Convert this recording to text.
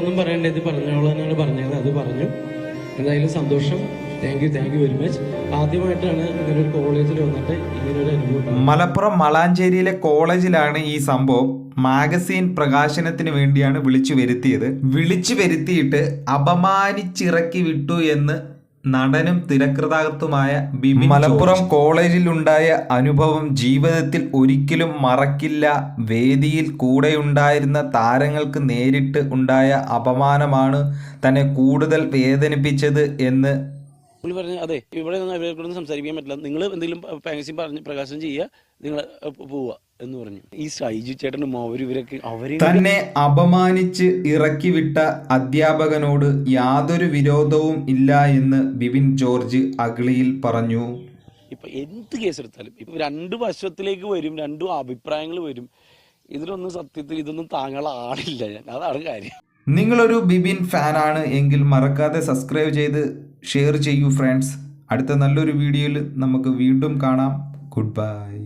വേറൊന്നും പറയണ്ട ഇത് പറഞ്ഞോളാനാണ് പറഞ്ഞത്. അത് പറഞ്ഞു. എന്തായാലും സന്തോഷം. Thank you thank you very much ആദ്യമായിട്ടാണ് ഇങ്ങനെ ഒരു കോളേജിൽ വന്നിട്ട് ഇങ്ങനെ ഒരു അനുഭവം മലപ്പുറം മളാഞ്ചേരിയിലെ കോളേജിലാണ് ഈ സംഭവം. മാഗസീൻ പ്രകാശനത്തിന് വേണ്ടിയാണ് വിളിച്ചു വരുത്തിയത്. വിളിച്ചു വരുത്തിയിട്ട് അപമാനിച്ചിറക്കി വിട്ടു എന്ന് നടനും തിരക്കഥാകൃത്തുമായ ബിബിൻ മലപ്പുറം കോളേജിലുണ്ടായ അനുഭവം ജീവിതത്തിൽ ഒരിക്കലും മറക്കില്ല. വേദിയിൽ കൂടെയുണ്ടായിരുന്ന താരങ്ങൾക്ക് നേരിട്ട് ഉണ്ടായ അപമാനമാണ് തന്നെ കൂടുതൽ വേദനിപ്പിച്ചത് എന്ന് പുള്ളി പറഞ്ഞു അതെ ഇവിടെ നിന്ന് ഇവരെ കൊണ്ടൊന്നും സംസാരിക്കാൻ പറ്റില്ല. നിങ്ങൾ എന്തെങ്കിലും പാങ്സിയും പറഞ്ഞ് പ്രകാശനം ചെയ്യുക നിങ്ങൾ പോവുക എന്ന് പറഞ്ഞു. ഈ സൈജു ചേട്ടനും അവർ ഇവരൊക്കെ അവരെ തന്നെ അപമാനിച്ച് ഇറക്കി വിട്ട അധ്യാപകനോട് യാതൊരു വിരോധവും ഇല്ല എന്ന് ബിബിൻ ജോർജ് അഗ്ലിയിൽ പറഞ്ഞു. ഇപ്പൊ എന്ത് കേസെടുത്താലും ഇപ്പൊ രണ്ട് വശത്തിലേക്ക് വരും രണ്ടും അഭിപ്രായങ്ങൾ വരും. ഇതിലൊന്നും സത്യത്തിൽ ഇതൊന്നും താങ്കളെ ആളില്ല ഞാൻ. അതാണ് കാര്യം. നിങ്ങളൊരു ബിബിൻ ഫാനാണ് എങ്കിൽ മറക്കാതെ സബ്സ്ക്രൈബ് ചെയ്ത് ഷെയർ ചെയ്യൂ ഫ്രണ്ട്സ് അടുത്ത നല്ലൊരു വീഡിയോയിൽ നമുക്ക് വീണ്ടും കാണാം. Good bye